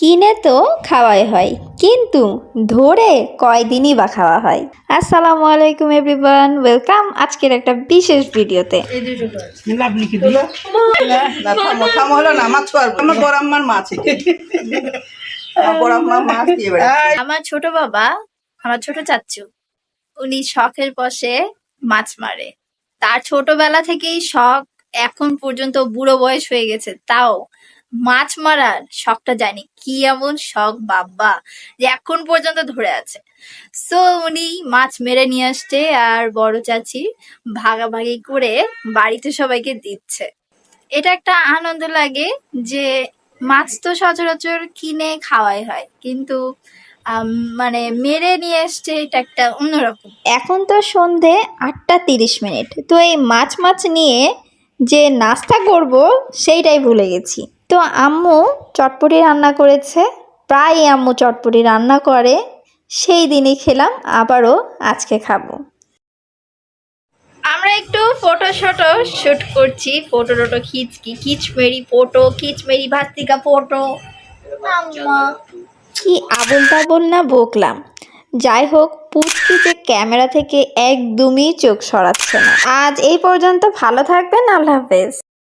কিনে তো খাওয়াই হয় কিন্তু ধরে কয়দিনই বা খাওয়া হয়। আসসালামু আলাইকুম এভরিওয়ান ওয়েলকাম আজকের একটা বিশেষ ভিডিওতে। আমার ছোট বাবা আমার ছোট চাচ্চু উনি শখের বসে মাছ মারে। তার ছোটবেলা থেকেই শখ এখন পর্যন্ত বুড়ো বয়স হয়ে গেছে তাও মাছ মারার শখটা জানি। কি এমন শখ, বাবা? যে এখন পর্যন্ত ধরে আছে। সো উনি মাছ মেরে নিয়ে আসছে আর বড় চাচি ভাগাভাগি করে বাড়িতে সবাইকে দিচ্ছে। এটা একটা আনন্দ লাগে যে মাছ তো সচরাচর কিনে খাওয়াই হয়, কিন্তু মানে মেরে নিয়ে এসছে এটা একটা অন্যরকম। এখন তো সন্ধে আটটা তিরিশ মিনিট। তো এই মাছ মাছ নিয়ে যে নাস্তা করব সেইটাই ভুলে গেছি। তো আম্মু চটপটি রান্না করেছে। প্রায় আম্মু চটপটি রান্না করে। সেই দিনই খেলাম আবারও আজকে খাব। আমরা একটু ফটো শটো শুট করছি। ফটো টটো খিচকি কিচমেরি ফটো কিচমেরি ভাস্তিকা ফটো। কি আবল তাবল না বকলাম। যাই হোক পুচকি যে ক্যামেরা থেকে একদমই চোখ সরাচ্ছে না। আজ এই পর্যন্ত ভালো থাকবেন আল্লাহ হাফেজ।